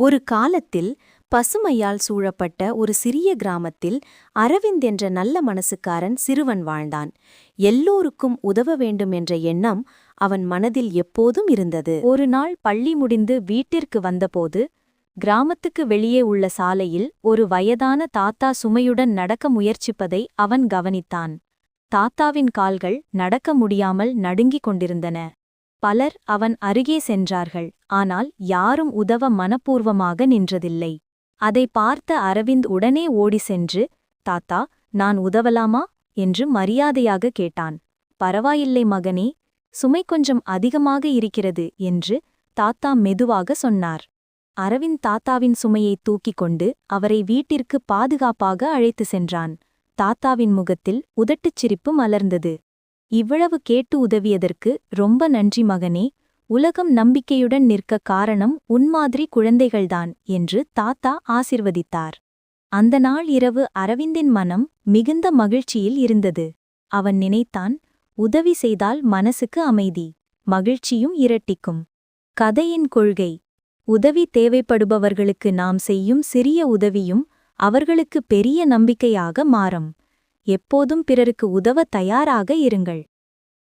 ஒரு காலத்தில் பசுமையால் சூழப்பட்ட ஒரு சிறிய கிராமத்தில் அரவிந்த் என்ற நல்ல மனசுக்காரன் சிறுவன் வாழ்ந்தான். எல்லோருக்கும் உதவ வேண்டும் என்ற எண்ணம் அவன் மனதில் எப்போதும் இருந்தது. ஒரு நாள் பள்ளி முடிந்து வீட்டிற்கு வந்தபோது கிராமத்துக்கு வெளியே உள்ள சாலையில் ஒரு வயதான தாத்தா சுமையுடன் நடக்க முயற்சிப்பதை அவன் கவனித்தான். தாத்தாவின் கால்கள் நடக்க முடியாமல் நடுங்கிக் கொண்டிருந்தன. பலர் அவன் அருகே சென்றார்கள். ஆனால் யாரும் உதவ மனப்பூர்வமாக நின்றதில்லை. அதை பார்த்த அரவிந்த் உடனே ஓடி சென்று தாத்தா நான் உதவலாமா? என்று மரியாதையாக கேட்டான். பரவாயில்லை மகனே சுமை கொஞ்சம் அதிகமாக இருக்கிறது என்று தாத்தா மெதுவாக சொன்னார். அரவிந்த் தாத்தாவின் சுமையை தூக்கிக் கொண்டு அவரை வீட்டிற்கு பாதுகாப்பாக அழைத்து சென்றான். தாத்தாவின் முகத்தில் உதட்டுச் சிரிப்பு மலர்ந்தது. இவ்வளவு கேட்டு உதவியதற்கு ரொம்ப நன்றி மகனே. உலகம் நம்பிக்கையுடன் நிற்க காரணம் உன்மாதிரி குழந்தைகள்தான் என்று தாத்தா ஆசிர்வதித்தார். அந்த நாள் இரவு அரவிந்தின் மனம் மிகுந்த மகிழ்ச்சியில் இருந்தது. அவன் நினைத்தான் உதவி செய்தால் மனசுக்கு அமைதி. மகிழ்ச்சியும் இரட்டிக்கும். கதையின் கொள்கை. உதவி தேவைப்படுபவர்களுக்கு நாம் செய்யும் சிறிய உதவியும் அவர்களுக்கு பெரிய நம்பிக்கையாக மாறும். எப்போதும் பிறருக்கு உதவ தயாராக இருங்கள்.